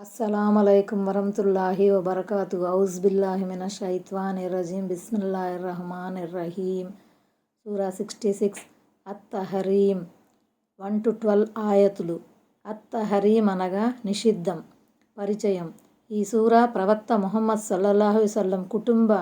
అస్సలం అయికం వరహతుల్లాహి వబర్కాతు. ఔజ్ బిల్లాహి మిన షైత్వాన్ రజీం. బిస్మిల్లాహిర్ రహమాన్ రహీం. సూరా సిక్స్టీ సిక్స్. అత్తహరీం. వన్ టు ట్వెల్వ్ ఆయతులు. అత్తహరీం అనగా నిషిద్ధం పరిచయం. ఈ సూరా ప్రవక్త ముహమ్మద్ సల్లల్లాహు వసల్లం కుటుంబ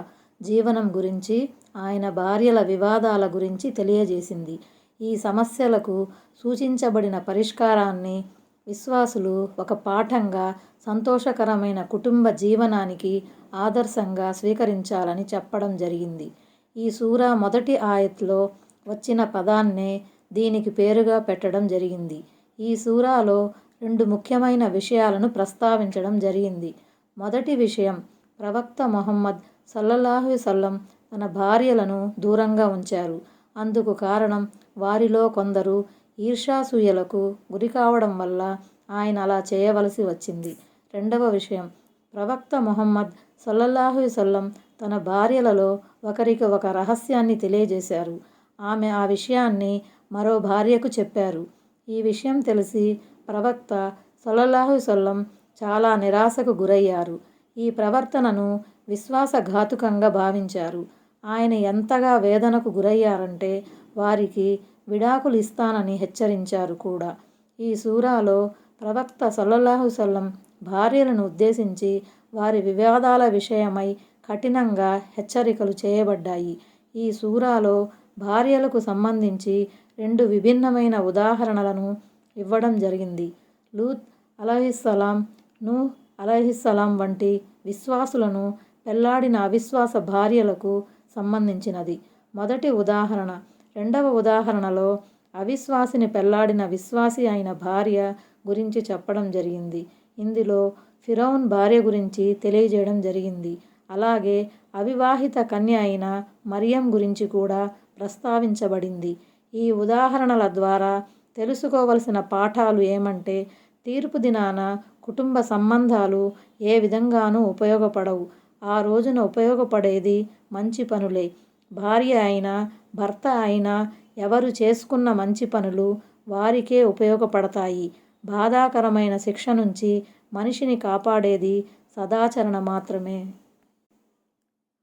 జీవనం గురించి ఆయన భార్యల వివాదాల గురించి తెలియజేసింది. ఈ సమస్యలకు సూచించబడిన పరిష్కారాన్ని విశ్వాసులు ఒక పాఠంగా సంతోషకరమైన కుటుంబ జీవనానికి ఆదర్శంగా స్వీకరించాలని చెప్పడం జరిగింది. ఈ సూరా మొదటి ఆయత్లో వచ్చిన పదాన్నే దీనికి పేరుగా పెట్టడం జరిగింది. ఈ సూరాలో రెండు ముఖ్యమైన విషయాలను ప్రస్తావించడం జరిగింది. మొదటి విషయం ప్రవక్త మొహమ్మద్ సల్లల్లాహు సల్లం తన భార్యలను దూరంగా ఉంచారు. అందుకు కారణం వారిలో కొందరు ఈర్ష్యాసూయలకు గురి కావడం వల్ల ఆయన అలా చేయవలసి వచ్చింది. రెండవ విషయం. ప్రవక్త మొహమ్మద్ సల్లల్లాహుసల్లం తన భార్యలలో ఒకరికి ఒక రహస్యాన్ని తెలియజేశారు. ఆమె ఆ విషయాన్ని మరో భార్యకు చెప్పారు. ఈ విషయం తెలిసి ప్రవక్త సల్లల్లాహుసల్లం చాలా నిరాశకు గురయ్యారు. ఈ ప్రవర్తనను విశ్వాసఘాతుకంగా భావించారు. ఆయన ఎంతగా వేదనకు గురయ్యారంటే వారికి విడాకులు ఇస్తానని హెచ్చరించారు కూడా. ఈ సూరాలో ప్రవక్త సల్లల్లాహుసల్లం భార్యలను ఉద్దేశించి వారి వివాదాల విషయమై కఠినంగా హెచ్చరికలు చేయబడ్డాయి. ఈ సూరాలో భార్యలకు సంబంధించి రెండు విభిన్నమైన ఉదాహరణలను ఇవ్వడం జరిగింది. లూత్ అలహిస్సలాం నూ అలహిస్సలాం వంటి విశ్వాసులను పెళ్ళాడిన అవిశ్వాస భార్యలకు సంబంధించినది. మొదటి ఉదాహరణ రెండవ ఉదాహరణలో అవిశ్వాసిని పెళ్ళాడిన విశ్వాసి అయిన భార్య గురించి చెప్పడం జరిగింది. ఇందులో ఫిరౌన్ భార్య గురించి తెలియజేయడం జరిగింది. అలాగే అవివాహిత కన్య అయిన మరియం గురించి కూడా ప్రస్తావించబడింది. ఈ ఉదాహరణల ద్వారా తెలుసుకోవలసిన పాఠాలు ఏమంటే తీర్పు దినాన కుటుంబ సంబంధాలు ఏ విధంగానూ ఉపయోగపడవు. ఆ రోజున ఉపయోగపడేది మంచి పనులే. భార్య అయినా భర్త అయినా ఎవరు చేసుకున్న మంచి పనులు వారికే ఉపయోగపడతాయి. బాధాకరమైన శిక్ష నుంచి మనిషిని కాపాడేది సదాచరణ మాత్రమే.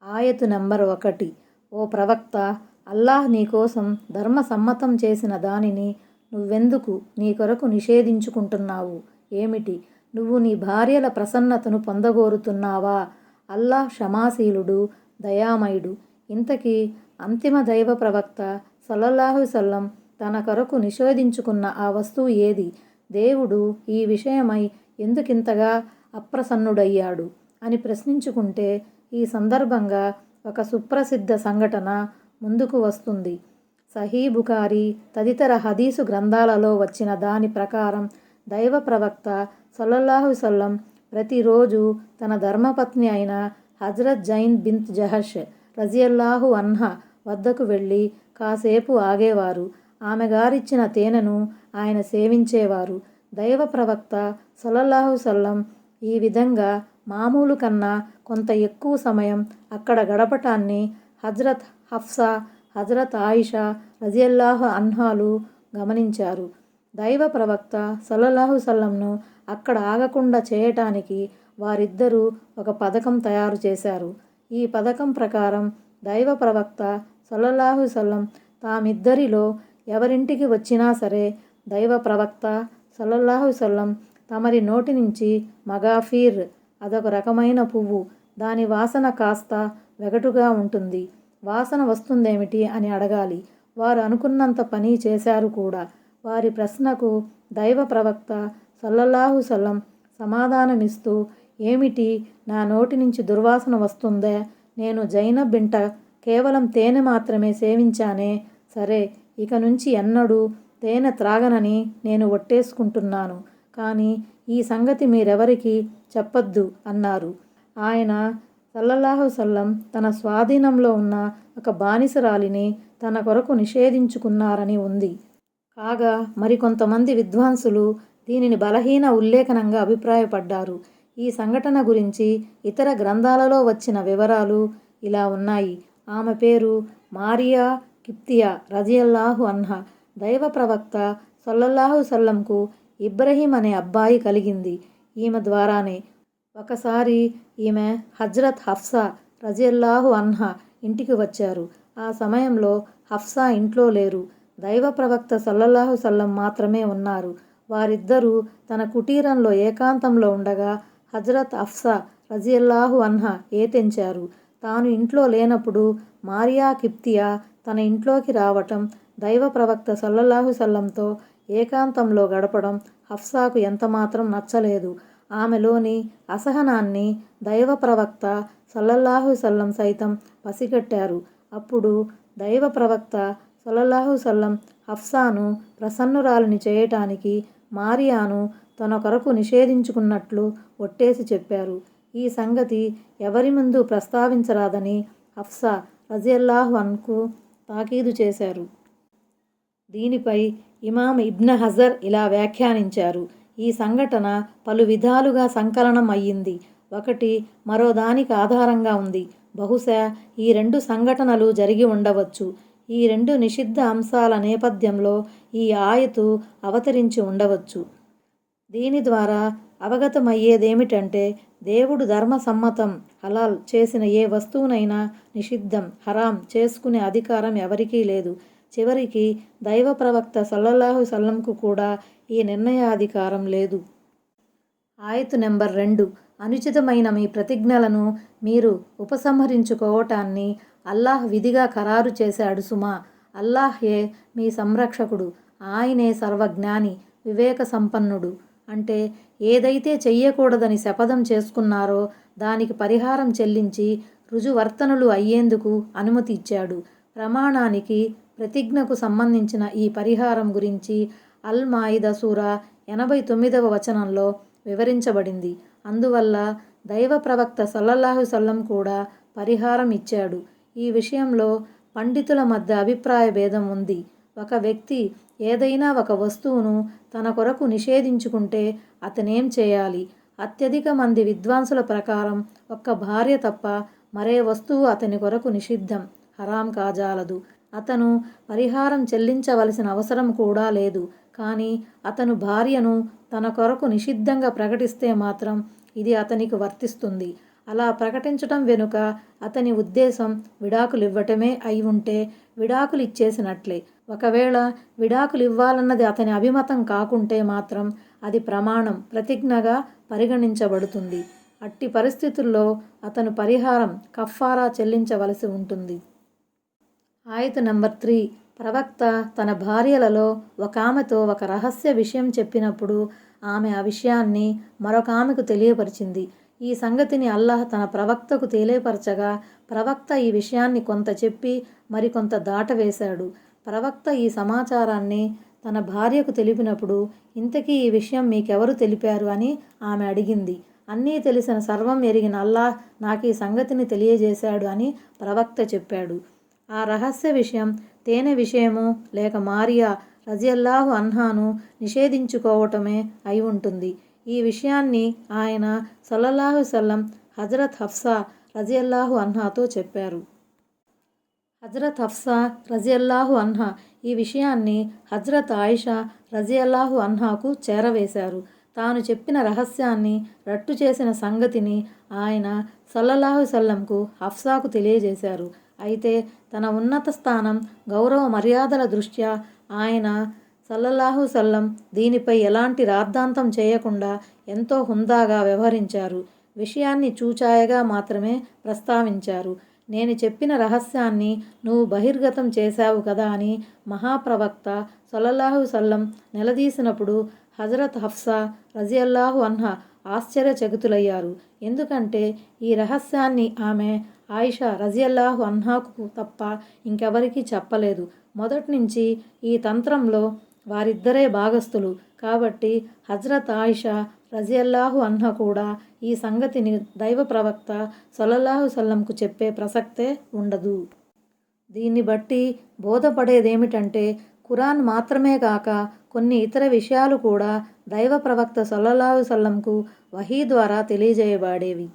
ఆయతు నంబర్ ఒకటి. ఓ ప్రవక్త అల్లాహ్ నీకోసం ధర్మసమ్మతం చేసిన దానిని నువ్వెందుకు నీ కొరకు నిషేధించుకుంటున్నావు? ఏమిటి? నువ్వు నీ భార్యల ప్రసన్నతను పొందగోరుతున్నావా? అల్లాహ్ క్షమాశీలుడు దయామయుడు. ఇంతకీ అంతిమ దైవ ప్రవక్త సల్లల్లాహు సల్లం తన కొరకు నిషేధించుకున్న ఆ వస్తువు ఏది? దేవుడు ఈ విషయమై ఎందుకింతగా అప్రసన్నుడయ్యాడు? అని ప్రశ్నించుకుంటే ఈ సందర్భంగా ఒక సుప్రసిద్ధ సంఘటన ముందుకు వస్తుంది. సహీ బుకారి తదితర హదీసు గ్రంథాలలో వచ్చిన దాని ప్రకారం దైవ ప్రవక్త సల్లల్లాహు సల్లం ప్రతిరోజు తన ధర్మపత్ని అయిన హజ్రత్ జైన్ బింత్ జహష్ రజియల్లాహు అన్హా వద్దకు వెళ్ళి కాసేపు ఆగేవారు. ఆమె గారిచ్చిన తేనెను ఆయన సేవించేవారు. దైవ ప్రవక్త సల్లల్లాహు సల్లం ఈ విధంగా మామూలు కన్నా కొంత ఎక్కువ సమయం అక్కడ గడపటాన్ని హజ్రత్ హఫ్సా హజ్రత్ ఆయిషా రజియల్లాహు అన్హాలు గమనించారు. దైవ ప్రవక్త సల్లల్లాహు సల్లంను అక్కడ ఆగకుండా చేయటానికి వారిద్దరూ ఒక పథకం తయారు చేశారు. ఈ పథకం ప్రకారం దైవ ప్రవక్త సల్లల్లాహు సల్లం. తామిద్దరిలో ఎవరింటికి వచ్చినా సరే దైవ ప్రవక్త సల్లల్లాహు సల్లం తమరి నోటి నుంచి మగాఫీర్ అదొక రకమైన పువ్వు. దాని వాసన కాస్త వెగటుగా ఉంటుంది. వాసన వస్తుందేమిటి అని అడగాలి. వారు అనుకున్నంత పని చేశారు కూడా. వారి ప్రశ్నకు దైవ ప్రవక్త సల్లల్లాహు సల్లం సమాధానమిస్తూ ఏమిటి? నా నోటి నుంచి దుర్వాసన వస్తుందే. నేను జైన బింట కేవలం తేనె మాత్రమే సేవించానే? సరే ఇక నుంచి ఎన్నడూ తేనె త్రాగనని నేను ఒట్టేసుకుంటున్నాను. కానీ ఈ సంగతి మీరెవరికి చెప్పొద్దు అన్నారు. ఆయన సల్లల్లాహు సల్లం తన స్వాధీనంలో ఉన్న ఒక బానిసరాలిని తన కొరకు నిషేధించుకున్నారని ఉంది. కాగా మరికొంతమంది విద్వాంసులు దీనిని బలహీన ఉల్లేఖనంగా అభిప్రాయపడ్డారు. ఈ సంఘటన గురించి ఇతర గ్రంథాలలో వచ్చిన వివరాలు ఇలా ఉన్నాయి. ఆమె పేరు మారియా కిప్తియా రజియల్లాహు అన్హ. దైవ ప్రవక్త సల్లల్లాహు సల్లంకు ఇబ్రహీం అనే అబ్బాయి కలిగింది. ఈమె ద్వారానే ఒకసారి ఈమె హజ్రత్ హఫ్సా రజియల్లాహు అన్హా ఇంటికి వచ్చారు. ఆ సమయంలో హఫ్సా ఇంట్లో లేరు. దైవ ప్రవక్త సల్లల్లాహు సల్లం మాత్రమే ఉన్నారు. వారిద్దరూ తన కుటీరంలో ఏకాంతంలో ఉండగా హజ్రత్ అఫ్సా రజియల్లాహు అన్హ ఏతెంచారు. తాను ఇంట్లో లేనప్పుడు మారియా కిప్తియా తన ఇంట్లోకి రావటం దైవ ప్రవక్త సల్లల్లాహు సల్లంతో ఏకాంతంలో గడపడం హఫ్సాకు ఎంతమాత్రం నచ్చలేదు. ఆమెలోని అసహనాన్ని దైవ ప్రవక్త సల్లల్లాహు సల్లం సైతం పసిగట్టారు. అప్పుడు దైవ ప్రవక్త సల్లల్లాహు సల్లం హఫ్సాను ప్రసన్నురాలిని చేయటానికి మారియాను తన కొరకు నిషేధించుకున్నట్లు ఒట్టేసి చెప్పారు. ఈ సంగతి ఎవరి ముందు ప్రస్తావించరాదని హఫ్సా రజియల్లాహు అన్కు తాకీదు చేశారు. దీనిపై ఇమాం ఇబ్న హజర్ ఇలా వ్యాఖ్యానించారు. ఈ సంఘటన పలు విధాలుగా సంకలనం అయ్యింది. ఒకటి మరోదానికి ఆధారంగా ఉంది. బహుశా ఈ రెండు సంఘటనలు జరిగి ఉండవచ్చు. ఈ రెండు నిషిద్ధ అంశాల నేపథ్యంలో ఈ ఆయతు అవతరించి ఉండవచ్చు. దీని ద్వారా అవగతమయ్యేదేమిటంటే దేవుడు ధర్మసమ్మతం హలాల్ చేసిన ఏ వస్తువునైనా నిషిద్ధం హరాం చేసుకునే అధికారం ఎవరికీ లేదు. చివరికి దైవ ప్రవక్త సల్లల్లాహు సల్లంకు కూడా ఈ నిర్ణయాధికారం లేదు. ఆయతు నెంబర్ రెండు. అనుచితమైన మీ ప్రతిజ్ఞలను మీరు ఉపసంహరించుకోవటాన్ని అల్లాహ్ విధిగా ఖరారు చేశాడు సుమా. అల్లాహ్యే మీ సంరక్షకుడు. ఆయనే సర్వజ్ఞాని వివేక సంపన్నుడు అంటే ఏదైతే చెయ్యకూడదని శపథం చేసుకున్నారో దానికి పరిహారం చెల్లించి రుజువర్తనులు అయ్యేందుకు అనుమతి ఇచ్చాడు. ప్రమాణానికి ప్రతిజ్ఞకు సంబంధించిన ఈ పరిహారం గురించి అల్ మాయిద సూర ఎనభై తొమ్మిదవ వచనంలో వివరించబడింది. అందువల్ల దైవ ప్రవక్త సల్లల్లాహు సల్లం కూడా పరిహారం ఇచ్చాడు. ఈ విషయంలో పండితుల మధ్య అభిప్రాయ భేదం ఉంది. ఒక వ్యక్తి ఏదైనా ఒక వస్తువును తన కొరకు నిషేధించుకుంటే అతనేం చేయాలి? అత్యధిక మంది విద్వాంసుల ప్రకారం ఒక్క భార్య తప్ప మరే వస్తువు అతని కొరకు నిషిద్ధం. హరాం కాజాలదు. అతను పరిహారం చెల్లించవలసిన అవసరం కూడా లేదు. కానీ అతను భార్యను తన కొరకు నిషిద్ధంగా ప్రకటిస్తే మాత్రం ఇది అతనికి వర్తిస్తుంది. అలా ప్రకటించటం వెనుక అతని ఉద్దేశం విడాకులు ఇవ్వటమే అయి ఉంటే విడాకులు ఇచ్చేసినట్లే ఒకవేళ విడాకులు ఇవ్వాలన్నది అతని అభిమతం కాకుంటే మాత్రం అది ప్రమాణం ప్రతిజ్ఞగా పరిగణించబడుతుంది. అట్టి పరిస్థితుల్లో అతను పరిహారం కఫారా చెల్లించవలసి ఉంటుంది. ఆయత నెంబర్ త్రీ. ప్రవక్త తన భార్యలలో ఒక ఆమెతో ఒక రహస్య విషయం చెప్పినప్పుడు ఆమె ఆ విషయాన్ని మరొక ఆమెకు తెలియపరిచింది. ఈ సంగతిని అల్లాహ్ తన ప్రవక్తకు తెలియపరచగా ప్రవక్త ఈ విషయాన్ని కొంత చెప్పి మరికొంత దాటవేశాడు. ప్రవక్త ఈ సమాచారాన్ని తన భార్యకు తెలిపినప్పుడు ఇంతకీ ఈ విషయం మీకెవరు తెలిపారు అని ఆమె అడిగింది. అన్నీ తెలిసిన సర్వం ఎరిగిన అల్లాహ్ నాకు ఈ సంగతిని తెలియజేశాడు అని ప్రవక్త చెప్పాడు. ఆ రహస్య విషయం తేనె విషయము లేక మారియా రజియల్లాహు అన్హాను నిషేధించుకోవటమే అయి ఉంటుంది. ఈ విషయాన్ని ఆయన సల్లల్లాహు సల్లం హజరత్ హఫ్సా రజియల్లాహు అన్హాతో చెప్పారు. హజరత్ హఫ్సా రజియల్లాహు అన్హా ఈ విషయాన్ని హజ్రత్ ఆయిషా రజియల్లాహు అన్హాకు చేరవేశారు. తాను చెప్పిన రహస్యాన్ని రట్టు చేసిన సంగతిని ఆయన సల్లల్లాహు సల్లంకు హఫ్సాకు తెలియజేశారు. అయితే తన ఉన్నత స్థానం గౌరవ మర్యాదల దృష్ట్యా ఆయన సల్లల్లాహు సల్లం దీనిపై ఎలాంటి రాద్ధాంతం చేయకుండా ఎంతో హుందాగా వ్యవహరించారు. విషయాన్ని చూచాయగా మాత్రమే ప్రస్తావించారు. నేను చెప్పిన రహస్యాన్ని నువ్వు బహిర్గతం చేశావు కదా అని మహాప్రవక్త సొలల్లాహు సల్లం నిలదీసినప్పుడు హజరత్ హఫ్సా రజియల్లాహు అన్హా ఆశ్చర్యచకితులయ్యారు. ఎందుకంటే ఈ రహస్యాన్ని ఆమె ఆయిషా రజియల్లాహు అన్హాకు తప్ప ఇంకెవరికీ చెప్పలేదు. మొదటి నుంచి ఈ తంత్రంలో వారిద్దరే భాగస్థులు. కాబట్టి హజ్రత్ ఆయిషా రజియల్లాహు అన్హ కూడా ఈ సంగతిని దైవ ప్రవక్త సొల్లల్లాహు సల్లంకు చెప్పే ప్రసక్తే ఉండదు. దీన్ని బట్టి బోధపడేదేమిటంటే ఖురాన్ మాత్రమే కాక కొన్ని ఇతర విషయాలు కూడా దైవ ప్రవక్త సొల్లల్లాహు సల్లంకు వహీ ద్వారా తెలియజేయబడేవి.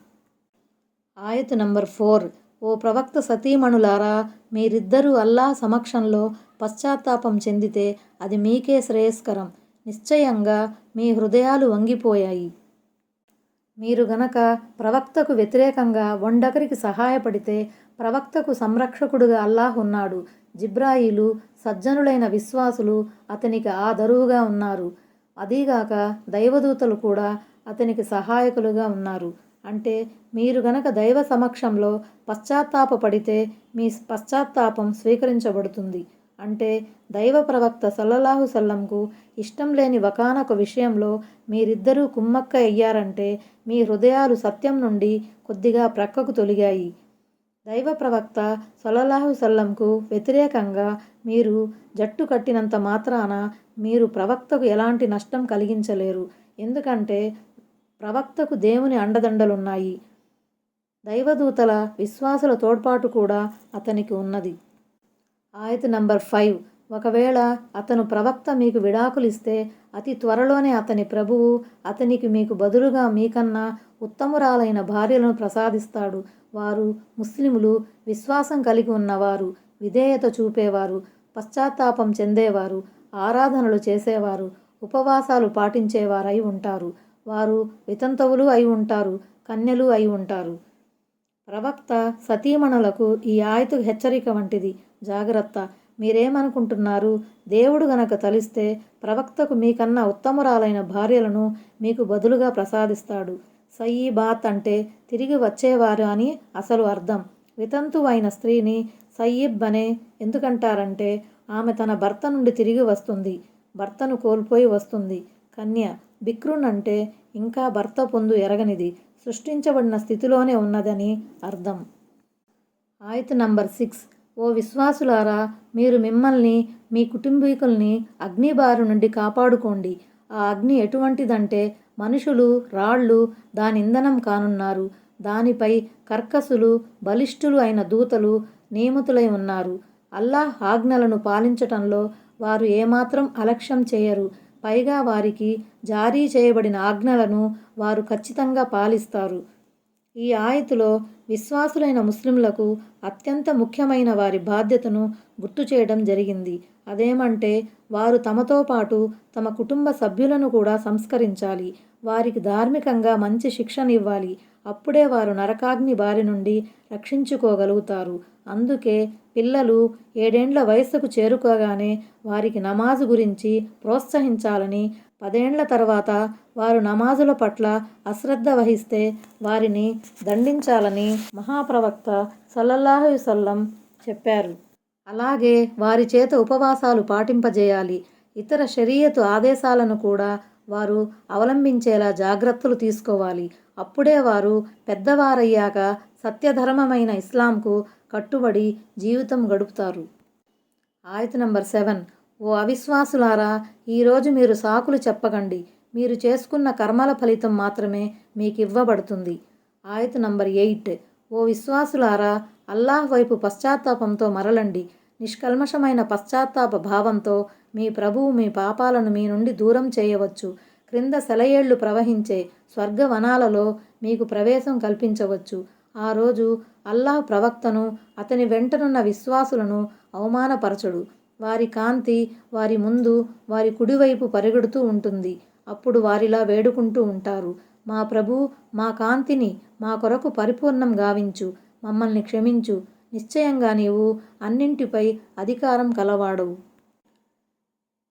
ఆయత్ నంబర్ ఫోర్. ఓ ప్రవక్త సతీమణులారా మీరిద్దరూ అల్లాహ్ సమక్షంలో పశ్చాత్తాపం చెందితే అది మీకే శ్రేయస్కరం. నిశ్చయంగా మీ హృదయాలు వంగిపోయాయి. మీరు గనక ప్రవక్తకు వ్యతిరేకంగా వండకరికి సహాయపడితే ప్రవక్తకు సంరక్షకుడుగా అల్లాహ్ ఉన్నాడు. జిబ్రాయిలు సజ్జనులైన విశ్వాసులు అతనికి ఆదరువుగా ఉన్నారు. అదీగాక దైవదూతలు కూడా అతనికి సహాయకులుగా ఉన్నారు. అంటే మీరు గనక దైవ సమక్షంలో పశ్చాత్తాపపడితే మీ పశ్చాత్తాపం స్వీకరించబడుతుంది. అంటే దైవ ప్రవక్త సల్లల్లాహు సల్లంకు ఇష్టం లేని వకానొక విషయంలో మీరిద్దరూ కుమ్మక్క అయ్యారంటే మీ హృదయాలు సత్యం నుండి కొద్దిగా ప్రక్కకు తొలిగాయి. దైవ ప్రవక్త సొలలాహు సల్లంకు వ్యతిరేకంగా మీరు జట్టు కట్టినంత మాత్రాన మీరు ప్రవక్తకు ఎలాంటి నష్టం కలిగించలేరు. ఎందుకంటే ప్రవక్తకు దేవుని అండదండలున్నాయి. దైవదూతల విశ్వాసుల తోడ్పాటు కూడా అతనికి ఉన్నది. ఆయత నంబర్ ఫైవ్. ఒకవేళ అతను ప్రవక్త మీకు విడాకులిస్తే అతి త్వరలోనే అతని ప్రభువు అతనికి మీకు బదులుగా మీకన్నా ఉత్తమురాలైన భార్యలను ప్రసాదిస్తాడు. వారు ముస్లిములు విశ్వాసం కలిగి ఉన్నవారు విధేయత చూపేవారు పశ్చాత్తాపం చెందేవారు ఆరాధనలు చేసేవారు ఉపవాసాలు పాటించేవారై ఉంటారు. వారు వితంతవులు అయి ఉంటారు కన్యలు అయి ఉంటారు. ప్రవక్త సతీమణులకు ఈ ఆయతు హెచ్చరిక వంటిది. జాగ్రత్త. మీరేమనుకుంటున్నారు? దేవుడు గనక తలిస్తే ప్రవక్తకు మీకన్నా ఉత్తమురాలైన భార్యలను మీకు బదులుగా ప్రసాదిస్తాడు. సయ్యి బాత్ అంటే తిరిగి వచ్చేవారు అని అసలు అర్థం. వితంతు అయిన స్త్రీని సయ్యిబ్ అనే ఎందుకంటారంటే ఆమె తన భర్త నుండి తిరిగి వస్తుంది. భర్తను కోల్పోయి వస్తుంది. కన్య. బిక్రున్ అంటే ఇంకా భర్త పొందు ఎరగనిది. సృష్టించబడిన స్థితిలోనే ఉన్నదని అర్థం. ఆయత నంబర్ సిక్స్. ఓ విశ్వాసులారా మీరు మిమ్మల్ని మీ కుటుంబీకుల్ని అగ్నిబారు నుండి కాపాడుకోండి. ఆ అగ్ని ఎటువంటిదంటే మనుషులు రాళ్ళు దాని ఇంధనం కానున్నారు. దానిపై కర్కసులు బలిష్ఠులు అయిన దూతలు నియమితులై ఉన్నారు. అల్లాహ్ ఆజ్ఞలను పాలించటంలో వారు ఏమాత్రం అలక్ష్యం చేయరు. పైగా వారికి జారీ చేయబడిన ఆజ్ఞలను వారు ఖచ్చితంగా పాలిస్తారు. ఈ ఆయతులో విశ్వాసులైన ముస్లింలకు అత్యంత ముఖ్యమైన వారి బాధ్యతను గుర్తు చేయడం జరిగింది. అదేమంటే వారు తమతో పాటు తమ కుటుంబ సభ్యులను కూడా సంస్కరించాలి. వారికి ధార్మికంగా మంచి శిక్షణ ఇవ్వాలి. అప్పుడే వారు నరకాగ్ని బారి నుండి రక్షించుకోగలుగుతారు. అందుకే పిల్లలు ఏడేండ్ల వయస్సుకు చేరుకోగానే వారికి నమాజు గురించి ప్రోత్సహించాలని పదేండ్ల తర్వాత వారు నమాజుల పట్ల అశ్రద్ధ వహిస్తే వారిని దండించాలని మహాప్రవక్త సల్లల్లాహు సల్లం చెప్పారు. అలాగే వారి చేత ఉపవాసాలు పాటింపజేయాలి. ఇతర శరీయత్ ఆదేశాలను కూడా వారు అవలంబించేలా జాగ్రత్తలు తీసుకోవాలి. అప్పుడే వారు పెద్దవారయ్యాక సత్యధర్మమైన ఇస్లాంకు కట్టుబడి జీవితం గడుపుతారు. ఆయత నంబర్ సెవెన్. ఓ అవిశ్వాసులారా ఈరోజు మీరు సాకులు చెప్పకండి. మీరు చేసుకున్న కర్మల ఫలితం మాత్రమే మీకు ఇవ్వబడుతుంది ఆయత నంబర్ ఎయిట్. ఓ విశ్వాసులారా అల్లాహ్ వైపు పశ్చాత్తాపంతో మరలండి. నిష్కల్మషమైన పశ్చాత్తాప భావంతో మీ ప్రభువు మీ పాపాలను మీ నుండి దూరం చేయవచ్చు. క్రింద సెలయేళ్ళు ప్రవహించే స్వర్గవనాలలో మీకు ప్రవేశం కల్పించవచ్చు. ఆ రోజు అల్లాహ్ ప్రవక్తను అతని వెంటనున్న విశ్వాసులను అవమానపరచడు. వారి కాంతి వారి ముందు వారి కుడివైపు పరిగెడుతూ ఉంటుంది. అప్పుడు వారిలా వేడుకుంటూ ఉంటారు. మా ప్రభు మా కాంతిని మా కొరకు పరిపూర్ణం గావించు. మమ్మల్ని క్షమించు. నిశ్చయంగా నీవు అన్నింటిపై అధికారం కలవాడవు.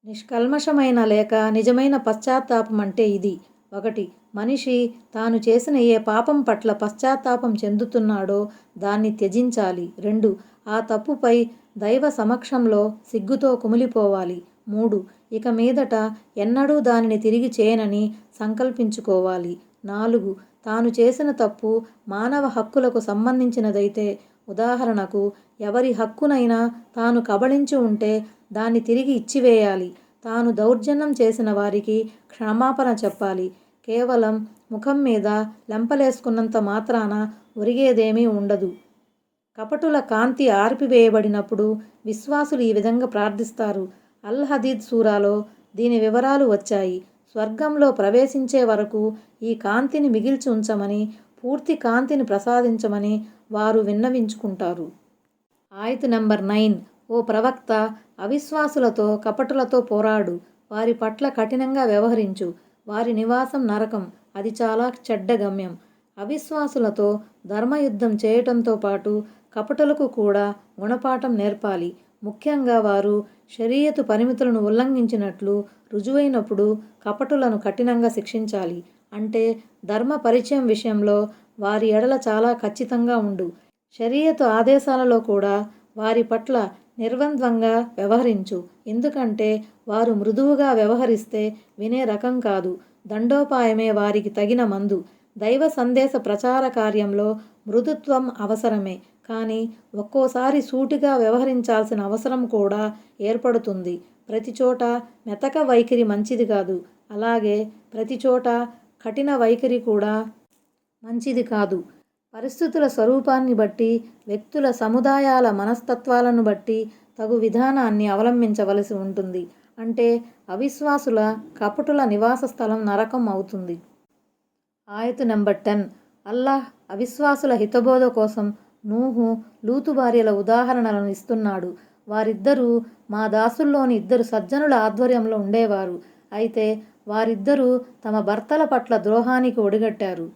నిష్కల్మషమైన లేక నిజమైన పశ్చాత్తాపం అంటే ఇది. ఒకటి మనిషి తాను చేసిన ఏ పాపం పట్ల పశ్చాత్తాపం చెందుతున్నాడో దాన్ని త్యజించాలి. రెండు ఆ తప్పుపై దైవ సమక్షంలో సిగ్గుతో కుమిలిపోవాలి. మూడు ఇక మీదట ఎన్నడూ దానిని తిరిగి చేయనని సంకల్పించుకోవాలి. నాలుగు తాను చేసిన తప్పు మానవ హక్కులకు సంబంధించినదైతే ఉదాహరణకు ఎవరి హక్కునైనా తాను కబళించి ఉంటే దాన్ని తిరిగి ఇచ్చివేయాలి. తాను దౌర్జన్యం చేసిన వారికి క్షమాపణ చెప్పాలి. కేవలం ముఖం మీద లెంపలేసుకున్నంత మాత్రాన ఒరిగేదేమీ ఉండదు. కపటుల కాంతి ఆర్పివేయబడినప్పుడు విశ్వాసులు ఈ విధంగా ప్రార్థిస్తారు. అల్ హదీద్ సూరాలో దీని వివరాలు వచ్చాయి. స్వర్గంలో ప్రవేశించే వరకు ఈ కాంతిని మిగిల్చి ఉంచమని పూర్తి కాంతిని ప్రసాదించమని వారు విన్నవించుకుంటారు. ఆయత్ నంబర్ నైన్. ఓ ప్రవక్త అవిశ్వాసులతో కపటులతో పోరాడు. వారి పట్ల కఠినంగా వ్యవహరించు. వారి నివాసం నరకం. అది చాలా చెడ్డ గమ్యం. అవిశ్వాసులతో ధర్మయుద్ధం చేయటంతో పాటు కపటులకు కూడా గుణపాఠం నేర్పాలి. ముఖ్యంగా వారు షరియతు పరిమితులను ఉల్లంఘించినట్లు రుజువైనప్పుడు కపటులను కఠినంగా శిక్షించాలి. అంటే ధర్మ పరిచయం విషయంలో వారి ఎడల చాలా ఖచ్చితంగా ఉండు. షరియతు ఆదేశాలలో కూడా వారి పట్ల నిర్వంద్వంగా వ్యవహరించు. ఎందుకంటే వారు మృదువుగా వ్యవహరిస్తే వినే రకం కాదు. దండోపాయమే వారికి తగిన మందు. దైవ సందేశ ప్రచార కార్యంలో మృదుత్వం అవసరమే. కానీ ఒక్కోసారి సూటిగా వ్యవహరించాల్సిన అవసరం కూడా ఏర్పడుతుంది. ప్రతి చోట మెతక వైఖరి మంచిది కాదు. అలాగే ప్రతి చోట కఠిన వైఖరి కూడా మంచిది కాదు. పరిస్థితుల స్వరూపాన్ని బట్టి వ్యక్తుల సముదాయాల మనస్తత్వాలను బట్టి తగు విధానాన్ని అవలంబించవలసి ఉంటుంది. అంటే అవిశ్వాసుల కపటుల నివాస స్థలం నరకం అవుతుంది. ఆయతు నెంబర్ టెన్. అల్లాహ్ అవిశ్వాసుల హితబోధ కోసం నూహు లూతు భార్యల ఉదాహరణలను ఇస్తున్నాడు. వారిద్దరూ మా దాసుల్లోని ఇద్దరు సజ్జనుల ఆధ్వర్యంలో ఉండేవారు. అయితే వారిద్దరూ తమ భర్తల పట్ల ద్రోహానికి ఒడిగట్టారు.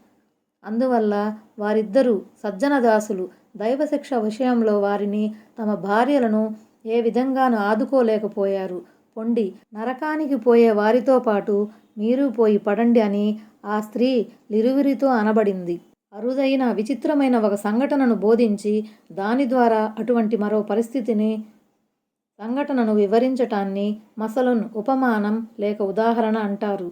అందువల్ల వారిద్దరూ సజ్జన దాసులు. దైవశిక్ష విషయంలో వారిని తమ భార్యలను ఏ విధంగానూ ఆదుకోలేకపోయారు. పొండి నరకానికి పోయే వారితో పాటు మీరు పోయి పడండి అని ఆ స్త్రీ లిరువిరితో అనబడింది. అరుదైన విచిత్రమైన ఒక సంఘటనను బోధించి దాని ద్వారా అటువంటి మరో పరిస్థితిని సంఘటనను వివరించటాన్ని మసలున్ ఉపమానం లేక ఉదాహరణ అంటారు.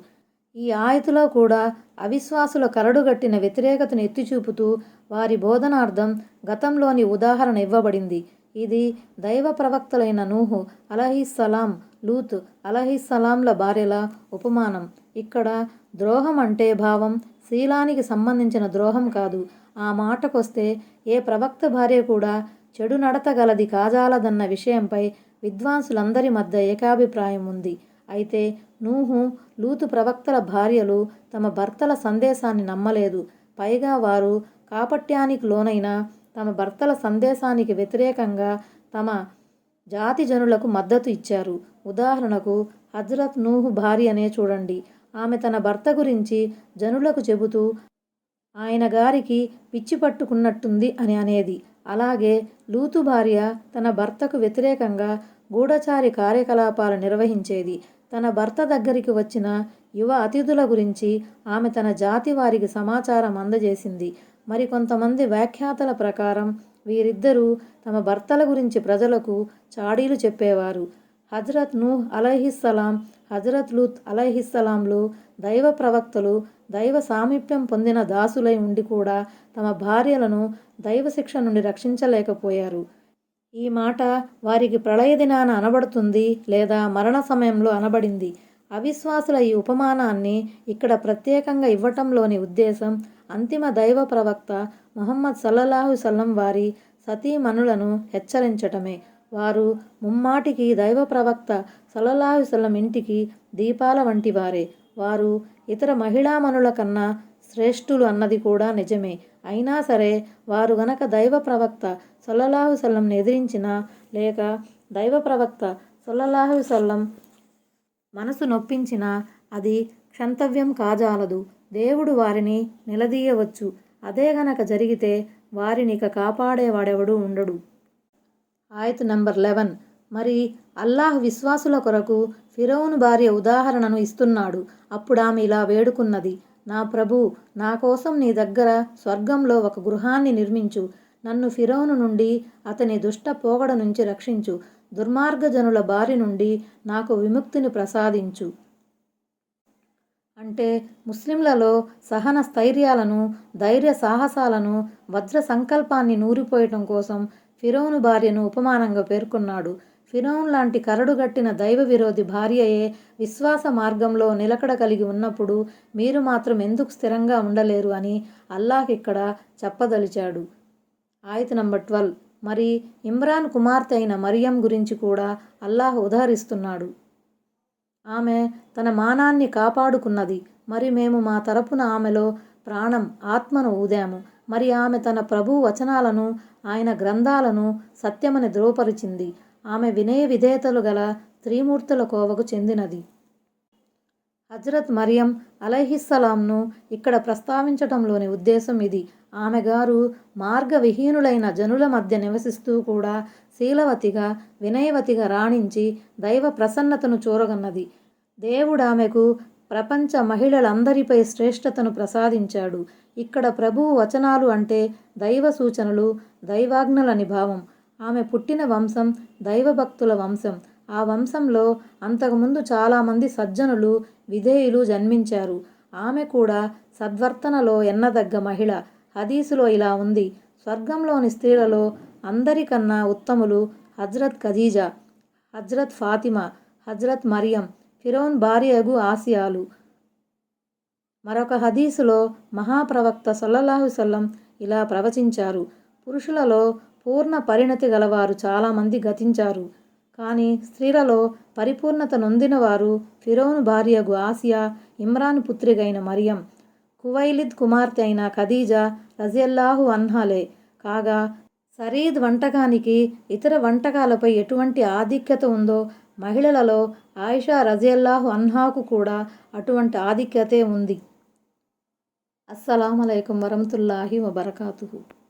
ఈ ఆయతులో కూడా అవిశ్వాసుల కరడుగట్టిన వ్యతిరేకతను ఎత్తిచూపుతూ వారి బోధనార్థం గతంలోని ఉదాహరణ ఇవ్వబడింది. ఇది దైవ ప్రవక్తలైన నూహు అలహిస్సలాం లూత్ అలహిస్సలాంల భార్యల ఉపమానం. ఇక్కడ ద్రోహం అంటే భావం శీలానికి సంబంధించిన ద్రోహం కాదు. ఆ మాటకొస్తే ఏ ప్రవక్త భార్య కూడా చెడు నడత గలది కాజాలదన్న విషయంపై విద్వాంసులందరి మధ్య ఏకాభిప్రాయం ఉంది. అయితే నూహు లూతు ప్రవక్తల భార్యలు తమ భర్తల సందేశాన్ని నమ్మలేదు. పైగా వారు కాపట్యానికి లోనైన తమ భర్తల సందేశానికి వ్యతిరేకంగా తమ జాతి జనులకు మద్దతు ఇచ్చారు. ఉదాహరణకు హజ్రత్ నూహు భార్యనే చూడండి. ఆమె తన భర్త గురించి జనులకు చెబుతూ ఆయన గారికి పిచ్చి పట్టుకున్నట్టుంది అని అనేది. అలాగే లూతు భార్య తన భర్తకు వ్యతిరేకంగా గూఢచారి కార్యకలాపాలు నిర్వహించేది. తన భర్త దగ్గరికి వచ్చిన యువ అతిథుల గురించి ఆమె తన జాతి వారికి సమాచారం అందజేసింది. మరికొంతమంది వ్యాఖ్యాతల ప్రకారం వీరిద్దరూ తమ భర్తల గురించి ప్రజలకు చాడీలు చెప్పేవారు. హజరత్ నూహ్ అలహిస్సలాం హజరత్ లూత్ అలహిస్సలాంలు దైవ ప్రవక్తలు దైవ సామీప్యం పొందిన దాసులై ఉండి కూడా తమ భార్యలను దైవ శిక్ష నుండి రక్షించలేకపోయారు. ఈ మాట వారికి ప్రళయ దినాన అనబడుతుంది లేదా మరణ సమయంలో అనబడింది. అవిశ్వాసుల ఈ ఉపమానాన్ని ఇక్కడ ప్రత్యేకంగా ఇవ్వటంలోని ఉద్దేశం అంతిమ దైవ ప్రవక్త మొహమ్మద్ సల్లల్లాహు సల్లం వారి సతీమణులను హెచ్చరించటమే. వారు ముమ్మాటికి దైవ ప్రవక్త సల్లల్లాహు సల్లం ఇంటికి దీపాల వంటి వారే. వారు ఇతర మహిళామణుల కన్నా శ్రేష్ఠులు అన్నది కూడా నిజమే. అయినా సరే వారు గనక దైవ ప్రవక్త సల్లల్లాహు సల్లంని ఎదిరించిన లేక దైవ ప్రవక్త సల్లల్లాహు సల్లం మనసు నొప్పించిన అది క్షంతవ్యం కాజాలదు. దేవుడు వారిని నిలదీయవచ్చు. అదే గనక జరిగితే వారిని ఇక కాపాడేవాడెవడూ ఉండడు. ఆయత్ నంబర్ లెవెన్. మరి అల్లాహ్ విశ్వాసుల కొరకు ఫిరోను భార్య ఉదాహరణను ఇస్తున్నాడు. అప్పుడు ఆమె ఇలా వేడుకున్నది. నా ప్రభు నా కోసం నీ దగ్గర స్వర్గంలో ఒక గృహాన్ని నిర్మించు. నన్ను ఫిరోను నుండి అతని దుష్ట పోగడ నుంచి రక్షించు. దుర్మార్గజనుల బారి నుండి నాకు విముక్తిని ప్రసాదించు. అంటే ముస్లింలలో సహన స్థైర్యాలను ధైర్య సాహసాలను వజ్ర సంకల్పాన్ని నూరిపోయటం కోసం ఫిరోను భార్యను ఉపమానంగా పేర్కొన్నాడు. ఫిరౌన్ లాంటి కరడుగట్టిన దైవ విరోధి భార్యయే విశ్వాస మార్గంలో నిలకడ కలిగి ఉన్నప్పుడు మీరు మాత్రం ఎందుకు స్థిరంగా ఉండలేరు అని అల్లాహ్ ఇక్కడ చెప్పదలిచాడు. ఆయత నంబర్ ట్వెల్వ్. మరి ఇమ్రాన్ కుమార్తె అయిన మరియం గురించి కూడా అల్లాహ్ ఉదహరిస్తున్నాడు. ఆమె తన మానాన్ని కాపాడుకున్నది. మరి మేము మా తరపున ఆమెలో ప్రాణం ఆత్మను ఊదాము. మరి ఆమె తన ప్రభు వచనాలను ఆయన గ్రంథాలను సత్యమని ధృవపరిచింది. ఆమె వినయ విధేయతలు గల త్రిమూర్తుల కోవకు చెందినది. హజ్రత్ మరియం అలైహిస్సలాంను ఇక్కడ ప్రస్తావించటంలోని ఉద్దేశం ఇది. ఆమె గారు మార్గవిహీనులైన జనుల మధ్య నివసిస్తూ కూడా శీలవతిగా వినయవతిగా రాణించి దైవ ప్రసన్నతను చూరగన్నది. దేవుడామెకు ప్రపంచ మహిళలందరిపై శ్రేష్టతను ప్రసాదించాడు. ఇక్కడ ప్రభువు వచనాలు అంటే దైవ సూచనలు దైవాజ్ఞలని భావం. ఆమె పుట్టిన వంశం దైవభక్తుల వంశం. ఆ వంశంలో అంతకుముందు చాలామంది సజ్జనులు విధేయులు జన్మించారు. ఆమె కూడా సద్వర్తనలో ఎన్నదగ్గ మహిళ. హదీసులో ఇలా ఉంది. స్వర్గంలోని స్త్రీలలో అందరికన్నా ఉత్తములు హజ్రత్ ఖదీజా హజ్రత్ ఫాతిమా హజ్రత్ మరియం ఫిరోన్ భార్యగు ఆసియాలు. మరొక హదీసులో మహాప్రవక్త సల్లల్లాహుసల్లం ఇలా ప్రవచించారు. పురుషులలో పూర్ణ పరిణతి గలవారు చాలామంది గతించారు. కానీ స్త్రీలలో పరిపూర్ణత నొందిన వారు ఫిరోను భార్యగు ఆసియా ఇమ్రాన్ పుత్రిగైన మరియం కువైలిద్ కుమార్తె అయిన ఖదీజా రజియల్లాహు అన్హాలే. కాగా సరీద్ వంటకానికి ఇతర వంటకాలపై ఎటువంటి ఆధిక్యత ఉందో మహిళలలో ఆయిషా రజియల్లాహు అన్హాకు కూడా అటువంటి ఆధిక్యతే ఉంది. అస్సలం అయికం వరహతుల్లాహి వబర్కాతుహు.